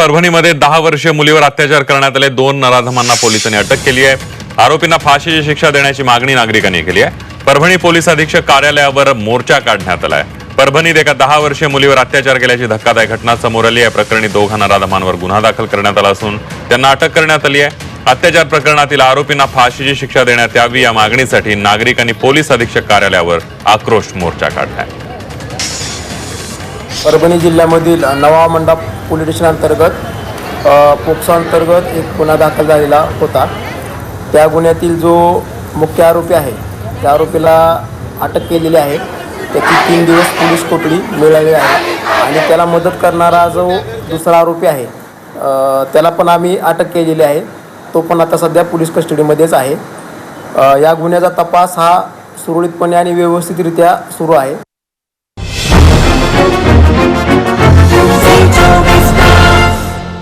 परभणीमध्ये दहा वर्षीय मुलीवर अत्याचार करण्यात आले. दोन नराधमांना पोलिसांनी अटक केली आहे. आरोपींना फाशीची शिक्षा देण्याची मागणी नागरिकांनी केली आहे. परभणी पोलीस अधीक्षक कार्यालयावर मोर्चा काढण्यात आलाय. परभणीत एका दहा वर्षीय मुलीवर अत्याचार केल्याची धक्कादायक घटना समोर आली आहे. प्रकरणी दोघा नराधमांवर गुन्हा दाखल करण्यात आला असून त्यांना अटक करण्यात आली आहे. अत्याचार प्रकरणातील आरोपींना फाशीची शिक्षा देण्यात यावी या मागणीसाठी नागरिकांनी पोलीस अधीक्षक कार्यालयावर आक्रोश मोर्चा काढलाय. परभणी जिल्ह्यामधील नवा मंडप पोलीस स्टेशन अंतर्गत पोक्सो अंतर्गत एक गुन्हा दाखल झालेला होता. त्या गुन्ह्यातील जो मुख्य आरोपी आहे त्या आरोपीला अटक केलेली आहे. त्याची तीन दिवस पोलीस कोठडी मिळाली आहे आणि त्याला मदत करणारा जो दुसरा आरोपी आहे त्याला पण आम्ही अटक केलेली आहे. तो पण आता सध्या पोलीस कस्टडीमध्येच आहे. या गुन्ह्याचा तपास हा सुरळीतपणे आणि व्यवस्थितरित्या सुरू आहे.